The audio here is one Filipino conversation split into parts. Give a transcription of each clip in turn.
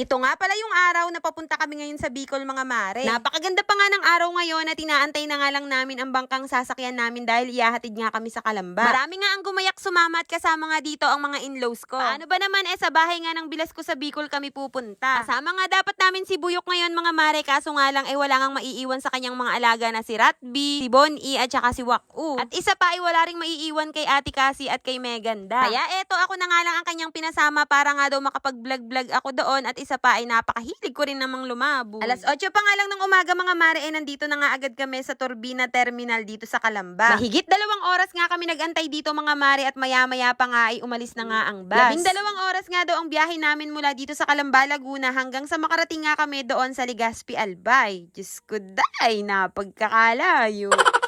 Ito nga pala yung araw na papunta kami ngayon sa Bicol mga mare. Napakaganda pa nga ng araw ngayon at inaantay na nga lang namin ang bangkang sasakyan namin dahil iyahatid nga kami sa Kalamba. Marami nga ang gumayak sumama at kasama nga dito ang mga in-laws ko. Paano ba naman eh sa bahay nga ng bilas ko sa Bicol kami pupunta. Kasama nga dapat namin si Buyok ngayon mga mare kaso nga lang eh wala ngang maiiwan sa kanyang mga alaga na si Ratby, si Bon E at saka si Waku. At isa pa ay wala ring maiiwan kay Ate Cassie at kay Meganda. Kaya eto ako na nga lang ang kanyang pinasama para nga daw makapag-vlog-vlog ako doon at isa pa ay napakahilig ko rin namang lumabo. Alas 8 pa nga lang ng umaga mga mare eh nandito na nga agad kami sa Turbina Terminal dito sa Kalamba. Mahigit dalawang oras nga kami nagantay dito mga mare at maya-maya pa nga ay umalis na nga ang bus. Labing dalawang oras nga daw ang biyahe namin mula dito sa Kalamba, Laguna hanggang sa makarating nga kami doon sa Legazpi, Albay. Diyos ko day, napagkakalayo.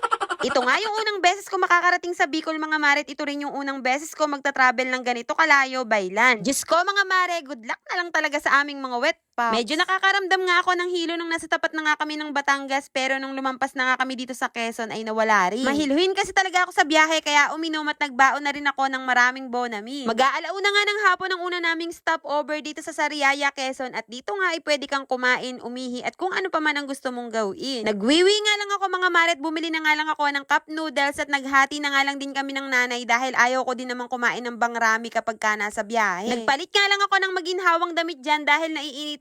Ito nga yung unang beses ko makakarating sa Bicol mga mare ito rin yung unang beses ko magta-travel ng ganito kalayo by land. Diyos ko mga mare, good luck na lang talaga sa aming mga wet paps. Medyo nakakaramdam nga ako ng hilo nung nasa tapat na nga kami ng Batangas pero nung lumampas na nga kami dito sa Quezon ay nawala rin. Mahiluhin kasi talaga ako sa biyahe kaya uminom at nagbaon na rin ako ng maraming bonami. Mag-aalauna nga ng hapon ang una naming stopover dito sa Sariaya, Quezon at dito nga ay pwede kang kumain, umihi at kung ano pa man ang gusto mong gawin. Nagwiwi nga lang ako mga mare at bumili na nga lang ako ng cup noodles at naghati na nga lang din kami ng nanay dahil ayaw ko din naman kumain ng bangrami kapag ka nasa biyahe. Nagpalit nga lang ako ng maginhawang damit dyan dahil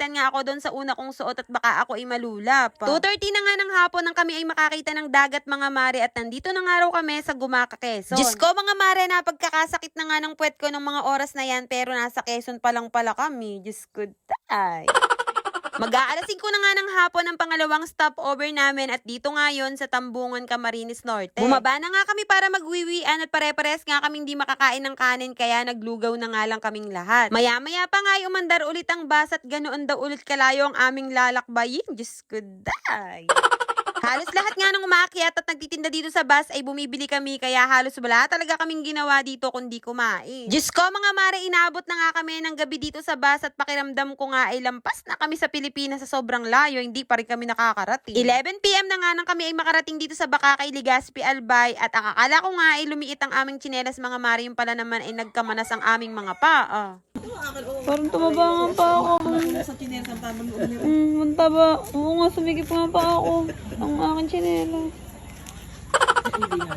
naiinitan nga ako doon sa una kong suot at baka ako ay malulap. 2.30 na nga ng hapon nang kami ay makakita ng dagat mga mare at nandito na nga raw kami sa Gumaka, Quezon. Diyos ko mga mare na pagkakasakit na nga ng puwet ko ng mga oras na yan pero nasa Quezon pa lang pala kami. Diyos ko, tay. Mag-aalasin ko na nga ng hapon ang pangalawang stopover namin at dito nga yon sa Tambungan, Camarines Norte. Bumaba na nga kami para magwiwian at pare-pares nga kaming di makakain ng kanin kaya naglugaw na nga lang kaming lahat. Maya-maya pa nga umandar ulit ang bus at ganoon daw ulit kalayo ang aming lalakbayin. Diyos ko, day. Halos lahat nga nung umakyat at nagtitinda dito sa bus ay bumibili kami kaya halos wala talaga kaming ginawa dito kundi kumain. Diyos ko mga mare, inaabot na nga kami ng gabi dito sa bus at pakiramdam ko nga ay lampas na kami sa Pilipinas sa sobrang layo, hindi pa rin kami nakakarating. 11pm na nga nang kami ay makarating dito sa Bakakay, Legazpi, Albay at ang akala ko nga ay lumiit ang aming tsinelas mga mare, yung pala naman ay nagkamanas ang aming mga paa. Parang tumaba nga pa ako. Mm, ang taba. Oo nga, sumigip nga pa ako. Ang aking chinela.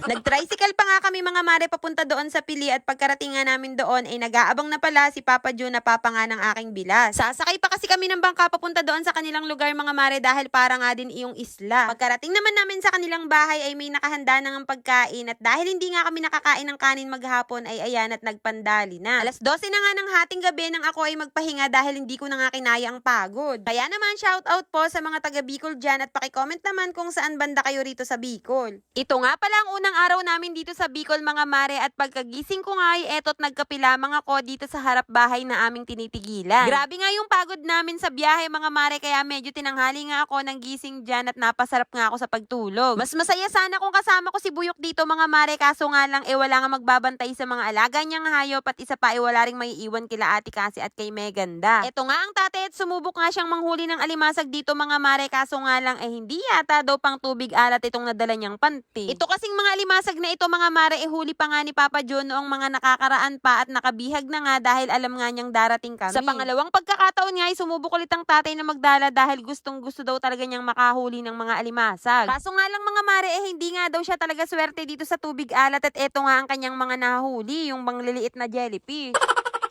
Nag-tricycle pa nga kami mga mare papunta doon sa Pili at pagkarating nga namin doon ay nag-aabang na pala si Papa Joe na papa nga ng aking bilas. Sasakay pa kasi kami ng bangka papunta doon sa kanilang lugar mga mare dahil para nga din iyong isla. Pagkarating naman namin sa kanilang bahay ay may nakahanda na ng pagkain at dahil hindi nga kami nakakain ng kanin maghapon ay ayan at nagpandali na. Alas 12 na nga ng hating gabi nang ako ay magpahinga dahil hindi ko na nga kinaya ang pagod. Kaya naman shout out po sa mga taga Bicol dyan at pakicomment naman kung saan banda kayo rito sa Bicol. Ito nga pala ang unang araw namin dito sa Bicol mga mare at pagkagising ko nga ay eto't nagkape lamang ako dito sa harap bahay na aming tinitigilan. Grabe nga yung pagod namin sa biyahe mga mare kaya medyo tinanghali nga ako ng gising dyan at napasarap nga ako sa pagtulog. Mas masaya sana kung kasama ko si Buyok dito mga mare kaso nga lang eh wala nga magbabantay sa mga alaga niyang hayop at isa pa ay wala ring maiiwan kila ate kasi at kay Meganda. Ito nga ang tatay at sumubok nga siyang manghuli ng alimasag dito mga mare kaso nga lang eh hindi yata daw pang tubig alat itong nadala niyang panty. Ito kasing mga alimasag na ito mga mare eh huli pa nga ni Papa John noong mga nakakaraan pa at nakabihag na nga dahil alam nga niyang darating kami. Sa pangalawang pagkakataon nga ay sumubok ulit ang tatay na magdala dahil gustong gusto daw talaga niyang makahuli ng mga alimasag. Kaso nga lang mga mare eh hindi nga daw siya talaga swerte dito sa tubig alat at eto nga ang kanyang mga nahuli, yung bangliliit na jellyfish.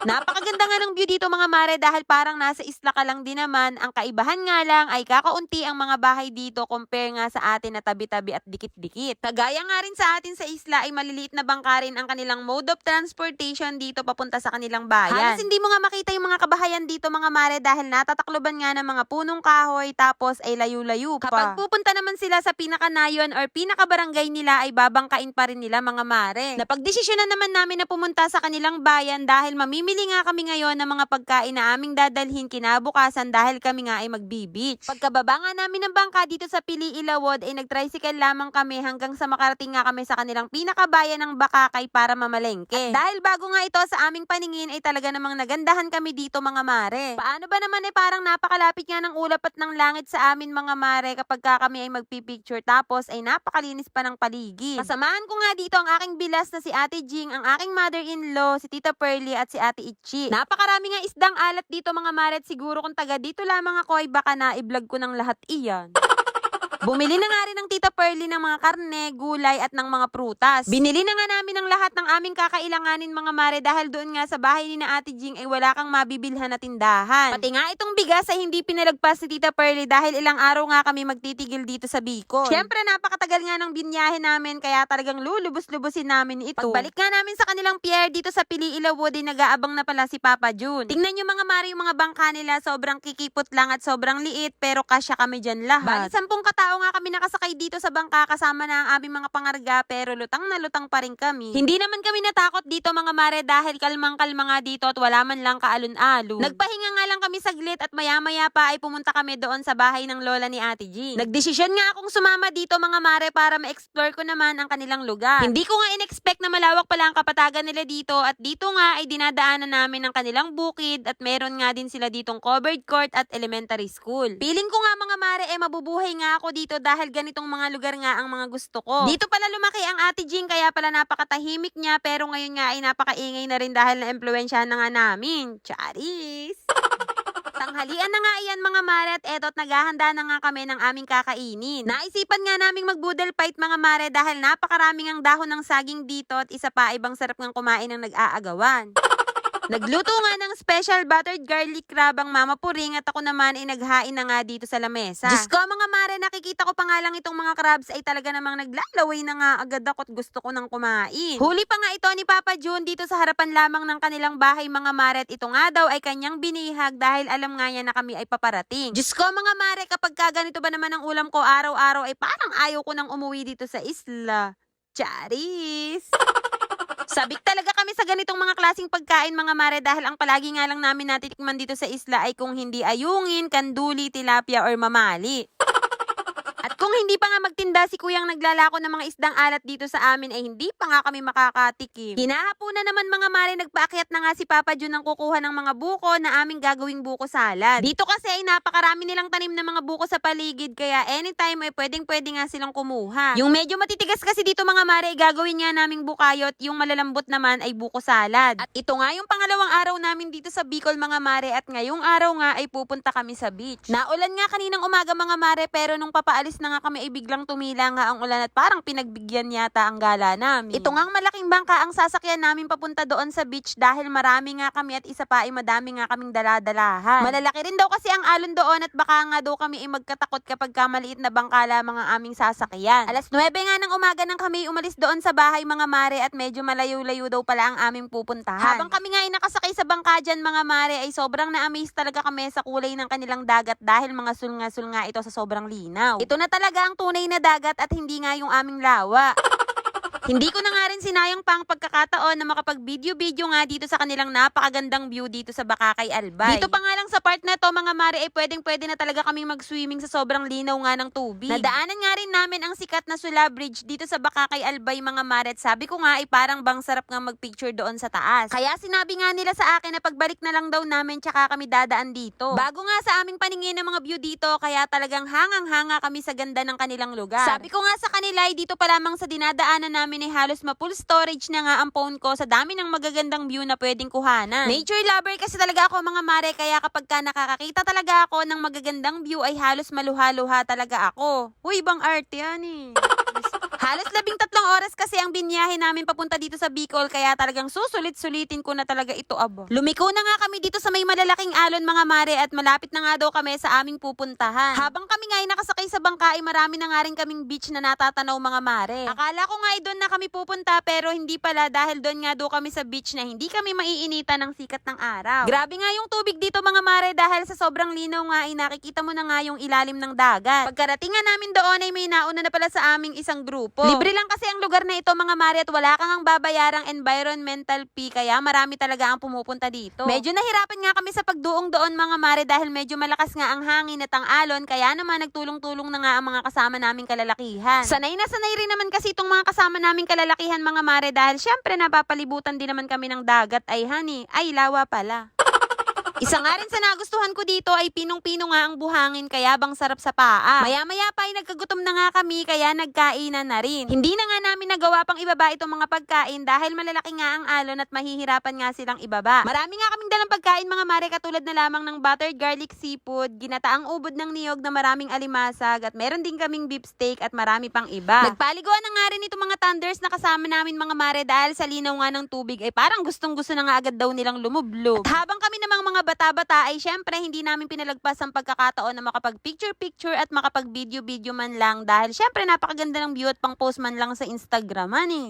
Napakaganda nga ng view dito mga mare dahil parang nasa isla ka lang din naman. Ang kaibahan nga lang ay kakaunti ang mga bahay dito compare nga sa atin na tabi-tabi at dikit-dikit. Kagaya nga rin sa atin sa isla ay maliliit na bangka rin ang kanilang mode of transportation dito papunta sa kanilang bayan. Halos hindi mo nga makita yung mga kabahayan dito mga mare dahil natatakloban nga ng mga punong kahoy tapos ay layu-layo pa. Kapag pupunta naman sila sa pinakanayon or pinakabarangay nila ay babangkain pa rin nila mga mare. Napagdesisyonan naman namin na pumunta sa kanilang bayan dahil mamimili nga kami ngayon ng mga pagkain na aming dadalhin kinabukasan dahil kami nga ay magbibich. Pagkababa nga namin ng bangka dito sa Pili Ilawod ay nag-tricycle lamang kami hanggang sa makarating nga kami sa kanilang pinakabayan ng Bakakay para mamalengke. At dahil bago nga ito sa aming paningin ay talaga namang nagandahan kami dito mga mare. Paano ba naman eh parang napakalapit nga ng ulap at ng langit sa amin mga mare kapag ka kami ay magpipicture tapos ay napakalinis pa ng paligid. Kasamahan ko nga dito ang aking bilas na si Ate Jing, ang aking mother-in-law, si Tita Pearly at si Ate Ichi. Napakarami nga isdang alat dito mga mare at siguro kung taga dito lamang ako ay baka na i-vlog ko ng lahat iyan. Bumili na nga rin ng Tita Pearly ng mga karne, gulay at ng mga prutas. Binili na nga namin ng lahat ng aming kakailanganin mga mare dahil doon nga sa bahay ni na Ate Jing ay wala kang mabibilhan na tindahan. Pati nga itong bigas ay hindi pinalagpas ni Tita Pearly dahil ilang araw nga kami magtitigil dito sa Bicol. Siyempre napakatagal nga ng binyahe namin kaya talagang lulubos-lubusin namin ito. Pagbalik nga namin sa kanilang pier dito sa Pili Ilawo din nag-aabang na pala si Papa June. Tingnan nyo mga mare yung mga bangka nila sobrang kikipot lang at sobrang liit pero kasya kami dyan lahat. Bali sampung katao nga kami nakasakay dito sa bangka kasama na ang aming mga pangarga pero lutang na lutang pa rin kami. Hindi naman kami natakot dito mga mare dahil kalmang-kalma nga dito at wala man lang kaalon-alon. Nagpahinga nga lang kami saglit at maya-maya pa ay pumunta kami doon sa bahay ng lola ni Ate Jean. Nagdesisyon nga akong sumama dito mga mare para ma-explore ko naman ang kanilang lugar. Hindi ko nga in-expect na malawak pala ang kapatagan nila dito at dito nga ay dinadaanan namin ang kanilang bukid at meron nga din sila ditong covered court at elementary school. Feeling ko nga mga mare eh mabubuhay nga ako dito dahil ganitong mga lugar nga ang mga gusto ko. Dito pala lumaki ang Ate Jean kaya pala napakatahimik niya pero ngayon nga ay napakaingay na rin dahil na-impluensyahan na nga namin. Charis! Tanghalian na nga iyan mga mare at eto't naghahanda na nga kami ng aming kakainin. Naisipan nga naming mag-boodle fight mga mare dahil napakaraming ang dahon ng saging dito at isa pa ibang sarap ng kumain ng nag-aagawan. Nagluto nga ng special buttered garlic crab ang mama puring at ako naman ay naghain na nga dito sa lamesa. Diyos ko mga mare, nakikita ko pa nga lang itong mga crabs ay talaga namang naglalaway na nga agad ako at gusto ko nang kumain. Huli pa nga ito ni Papa June dito sa harapan lamang ng kanilang bahay mga mare at ito nga daw ay kanyang binihag dahil alam nga niya na kami ay paparating. Diyos ko mga mare, kapag ka ganito ba naman ang ulam ko araw-araw ay parang ayaw ko nang umuwi dito sa isla. Charis! Sabik talaga kami sa ganitong mga klasing pagkain mga mare dahil ang palagi nga lang namin natitikman dito sa isla ay kung hindi ayungin, kanduli, tilapia or mamali. Kung hindi pa nga magtinda si kuyang naglalako ng mga isdang alat dito sa amin ay hindi pa nga kami makakatikim. Hinahapunan naman mga mare nagpaakyat na nga si Papa Jun ng kukuha ng mga buko na aming gagawing buko salad. Dito kasi ay napakarami nilang tanim na mga buko sa paligid kaya anytime ay pwedeng pwede nga silang kumuha. Yung medyo matitigas kasi dito mga mare ay gagawin nga naming bukayot, yung malalambot naman ay buko salad. At ito nga yung pangalawang araw namin dito sa Bicol mga mare at ngayong araw nga ay pupunta kami sa beach. Naulan nga kaninang umaga mga mare pero nung papaalis na nga kami ay biglang tumila nga ang ulan at parang pinagbigyan yata ang gala namin. Ito nga ang malaking bangka ang sasakyan namin papunta doon sa beach dahil marami nga kami at isa pa ay madami nga kaming daladalahan. Malalaki rin daw kasi ang alon doon at baka nga daw kami ay magkatakot kapag ka maliit na bangka lamang ang aming sasakyan. Alas 9 nga ng umaga nang kami umalis doon sa bahay mga mare at medyo malayo-layo daw pala ang aming pupuntahan. Habang kami nga ay nakasakay sa bangka dyan mga mare ay sobrang na-amaze talaga kami sa kulay ng kanilang dagat dahil mga sulnga-sulnga ito sa sobrang linaw. Ito na talaga ang tunay na dagat at hindi nga yung aming lawa. Hindi ko na nga rin sinayang pang pagkakataon na makapag-video-video nga dito sa kanilang napakagandang view dito sa Bakakay Albay. Dito pa nga lang sa part na to mga mare ay pwedeng pwede na talaga kaming mag-swimming sa sobrang linaw nga ng tubig. Nadaanan nga rin namin ang sikat na Sula Bridge dito sa Bakakay Albay mga mare at sabi ko nga ay parang bang sarap nga mag-picture doon sa taas. Kaya sinabi nga nila sa akin na pagbalik na lang daw namin tsaka kami dadaan dito. Bago nga sa aming paningin ng mga view dito kaya talagang hangang-hanga kami sa ganda ng kanilang lugar. Sabi ko nga sa kanila ay dito pa lamang sa dinadaanan namin ay halos ma-full storage na nga ang phone ko sa dami ng magagandang view na pwedeng kuhanan. Nature lover kasi talaga ako mga mare kaya kapag ka nakakakita talaga ako ng magagandang view ay halos maluha-luha talaga ako. Uy, bang arte yan eh. Halos labing tatlong oras kasi ang binyahe namin papunta dito sa Bicol kaya talagang susulit-sulitin ko na talaga ito abo. Lumiko na nga kami dito sa may malalaking alon mga mare at malapit na nga daw kami sa aming pupuntahan. Habang kami nga ay nakasakay sa bangka ay marami na nga rin kaming beach na natatanaw mga mare. Akala ko nga ay doon na kami pupunta pero hindi pala dahil doon nga daw kami sa beach na hindi kami maiinitan ng sikat ng araw. Grabe nga yung tubig dito mga mare dahil sa sobrang linaw nga ay nakikita mo na nga yung ilalim ng dagat. Pagkarating nga namin doon ay may nauna na pala sa aming isang grupo. Libre lang kasi ang lugar na ito mga mare at wala kang ang babayarang environmental fee kaya marami talaga ang pumupunta dito. Medyo nahirapan nga kami sa pagduong doon mga mare dahil medyo malakas nga ang hangin at ang alon kaya naman nagtulong-tulong na nga ang mga kasama naming kalalakihan. Sanay na sanay rin naman kasi itong mga kasama naming kalalakihan mga mare dahil syempre napapalibutan din naman kami ng dagat ay honey, ay lawa pala. Isa nga rin sa nagustuhan ko dito ay pinong-pino nga ang buhangin kaya bang sarap sa paa. Maya-maya pa ay nagkagutom na nga kami kaya nagkainan na rin. Hindi na nga namin nagawa pang ibaba itong mga pagkain dahil malalaki nga ang alon at mahihirapan nga silang ibaba. Marami nga kaming dalang pagkain mga mare katulad na lamang ng buttered garlic seafood, ginataang ubod ng niyog na maraming alimasag at meron din kaming beef steak at marami pang iba. Nagpaliguan na nga rin itong mga thunders na kasama namin mga mare dahil sa linaw nga ng tubig ay parang gustong gusto na nga agad daw nilang lumublog. At habang kami namang mga bata-bata ay syempre hindi namin pinalagpas ang pagkakataon na makapag picture-picture at makapag video-video man lang dahil syempre napakaganda ng view at pang post man lang sa Instagram man eh.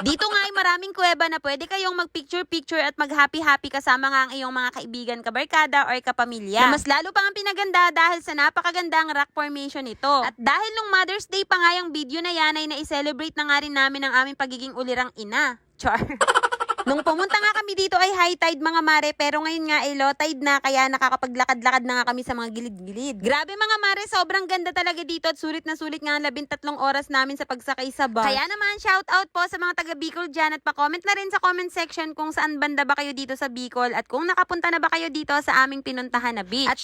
Dito nga ay maraming kuweba na pwede kayong mag-picture-picture at mag-happy-happy kasama nga ang iyong mga kaibigan, kabarkada, or kapamilya. Na mas lalo pang ang pinaganda dahil sa napakagandang rock formation nito. At dahil nung Mother's Day pa nga yung video na yan ay na-celebrate na nga rin namin ang aming pagiging ulirang ina. Char. Nung pumunta nga kami dito ay high tide mga mare pero ngayon nga ay low tide na kaya nakakapaglakad-lakad na nga kami sa mga gilid-gilid. Grabe mga mare, sobrang ganda talaga dito at sulit na sulit nga ang labintatlong oras namin sa pagsakay sa bus. Kaya naman shout out po sa mga taga Bicol dyan at pa-comment na rin sa comment section kung saan banda ba kayo dito sa Bicol at kung nakapunta na ba kayo dito sa aming pinuntahan na beach. At